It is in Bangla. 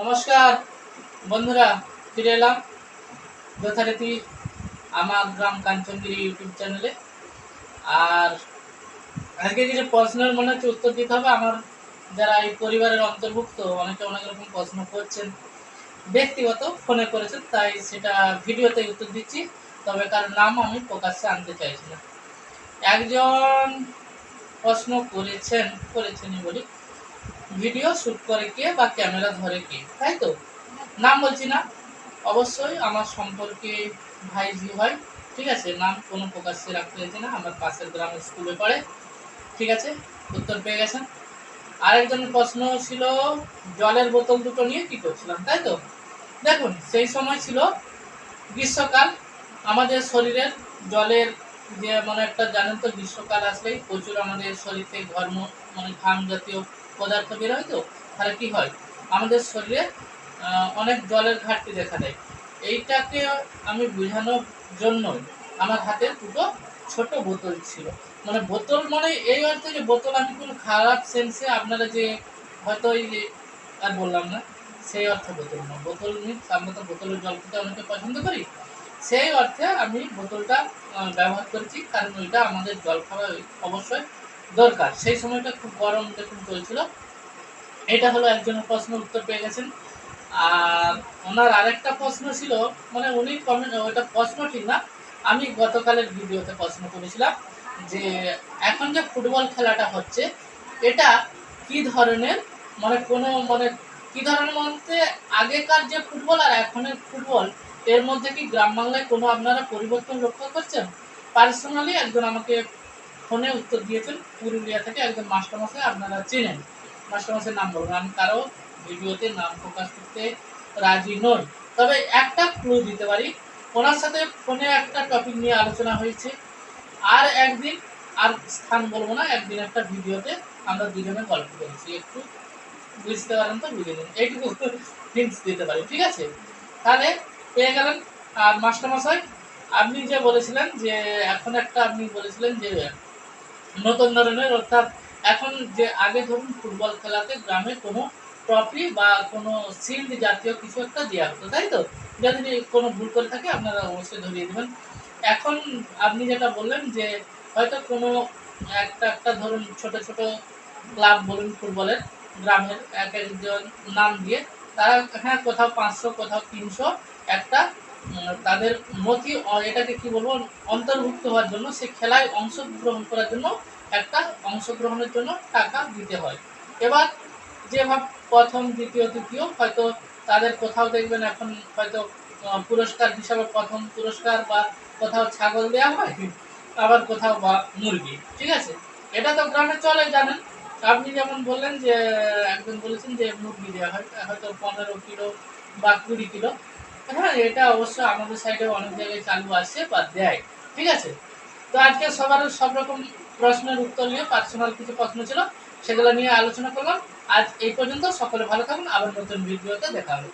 নমস্কার, বন্ধুরা, ফিরে এলাম যথারীতি আমার গ্রাম কাঞ্চনগিরি ইউটিউব চ্যানেলে। আর আজকে কিছু প্রশ্নের মনে হচ্ছে উত্তর দিতে হবে। আমার যারা এই পরিবারের অন্তর্ভুক্ত, অনেকে অনেক রকম প্রশ্ন করছেন, ব্যক্তিগত ফোনে করেছেন, তাই সেটা ভিডিওতে উত্তর দিচ্ছি। তবে তার নাম আমি প্রকাশ্যে আনতে চাইছি না। একজন প্রশ্ন করেছেন, করেছেনই বলি। ভিডিও শ্যুট করে কে বা ক্যামেরা ধরে কে, তাই তো? নাম বলছি না? অবশ্যই আমার সম্পর্কে ভাইজি হয়, ঠিক আছে? নাম কোনো প্রকাশ্যে রাখতে হয়েছে না, আমার পাশের গ্রামের স্কুলে পড়ে, ঠিক আছে? উত্তর পেয়ে গেছেন। আরেকজন প্রশ্ন ছিল, জলের বোতল দুটো নিয়ে কি করছিলাম, তাই তো? দেখুন, সেই সময় ছিল গ্রীষ্মকাল, আমাদের শরীরের জলের যে মানে একটা জানেন তো, গ্রীষ্মকাল আসলেই প্রচুর আমাদের শরীর থেকে ঘর্ম মানে ঘাম জাতীয় পদার্থ বের হয় তো? তাহলে কি হয়? আমাদের শরীরে অনেক জলের ঘাটতি দেখা দেয়। এইটাকে আমি বোঝানোর জন্য আমার হাতে দুটো ছোট বোতল ছিল। মানে বোতল মানে এই অর্থে যে বোতল আমি কোনো খারাপ সেন্সে আপনারা যে হয়তো এই যে আর বললাম না, সেই অর্থে বোতল না। বোতল মিনস আমরা তো বোতলের জল খেতে অনেকে পছন্দ করি। সেই অর্থে আমি বোতলটা ব্যবহার করেছি। কারণ ওইটা আমাদের জল খাওয়া অবশ্যই দরকার। সেই সময়টা খুব গরম দেখুন চলছিল, এটা হলো একজনের প্রশ্ন উত্তর পেয়ে গেছেন। আর ওনার আরেকটা প্রশ্ন ছিল মানে উনি কমেন্ট ওইটা প্রশ্ন ঠিক না, আমি গতকালের ভিডিওতে প্রশ্ন করেছিলাম যে এখন যে ফুটবল খেলাটা হচ্ছে, এটা কি ধরনের মানে কোনো মানে কি ধরনের বলতে আগেকার যে ফুটবল আর এখনের ফুটবল, এর মধ্যে কি গ্রাম বাংলায় কোনো আপনারা পরিবর্তন লক্ষ্য করছেন? পার্সোনালি একজন আমাকে ফোনে উত্তর দিয়েছেন, পুরুলিয়া থেকে একজন মাস্টারমশাই, আপনারা চেনেন। মাস্টারমশাইয়ের নাম বলবেন আমি কারও ভিডিওতে নাম প্রকাশ করতে রাজি নই। তবে একটা ক্লু দিতে পারি, ওনার সাথে ফোনে একটা টপিক নিয়ে আলোচনা হয়েছে। আর একদিন, আর স্থান বলব না, একদিন একটা ভিডিওতে আমরা দুজনে গল্প করেছি। একটু বুঝতে পারেন তো, বুঝে নিন। এইটুকু হিন্টস দিতে পারি, ঠিক আছে? তাহলে পেয়ে গেলেন, আর মাস্টারমশাই, আপনি যে বলেছিলেন যে, এখন একটা আপনি বলেছিলেন যে নতুন ধরনের অর্থাৎ এখন যে আগে ধরুন ফুটবল খেলাতে গ্রামে কোনো ট্রফি বা কোনো শিল্ড জাতীয় কিছু একটা দেওয়া হতো, তাই তো? যদি কোনো ভুল করে থাকে আপনারা অবশ্যই ধরিয়ে দেবেন। এখন আপনি যেটা বললেন যে হয়তো কোনো একটা একটা ধরুন ছোট ছোট ক্লাব বলুন ফুটবলের, গ্রামের এক একজন নাম দিয়ে, তারা হ্যাঁ কোথাও পাঁচশো, কোথাও তিনশো একটা তাদের নথি এটাকে কি বলব, অন্তর্ভুক্ত হওয়ার জন্য, সে খেলায় অংশগ্রহণ করার জন্য একটা অংশগ্রহণের জন্য টাকা দিতে হয়। এবার যেভাবে প্রথম, দ্বিতীয়, তৃতীয়, হয়তো তাদের কোথাও দেখবেন এখন হয়তো পুরস্কার হিসাবে প্রথম পুরস্কার বা কোথাও ছাগল দেওয়া হয়, আবার কোথাও বা মুরগি, ঠিক আছে? এটা তো গ্রামে চলে, জানেন? আপনি যেমন বললেন যে, একজন বলেছেন যে মুরগি দেওয়া হয়, হয়তো পনেরো কিলো বা কুড়ি কিলো। হ্যাঁ এটা অবশ্য আমাদের সাইডে অনেক জায়গায় চালু আছে বা দেয়। ঠিক আছে? তো আজকে সবার সব রকম প্রশ্নের উত্তর নিয়ে পার্সোনাল কিছু প্রশ্ন ছিল, সেগুলো নিয়ে আলোচনা করলাম। আজ এই পর্যন্ত সকলে ভালো থাকুন, আবার নতুন ভিডিওতে দেখা হবে।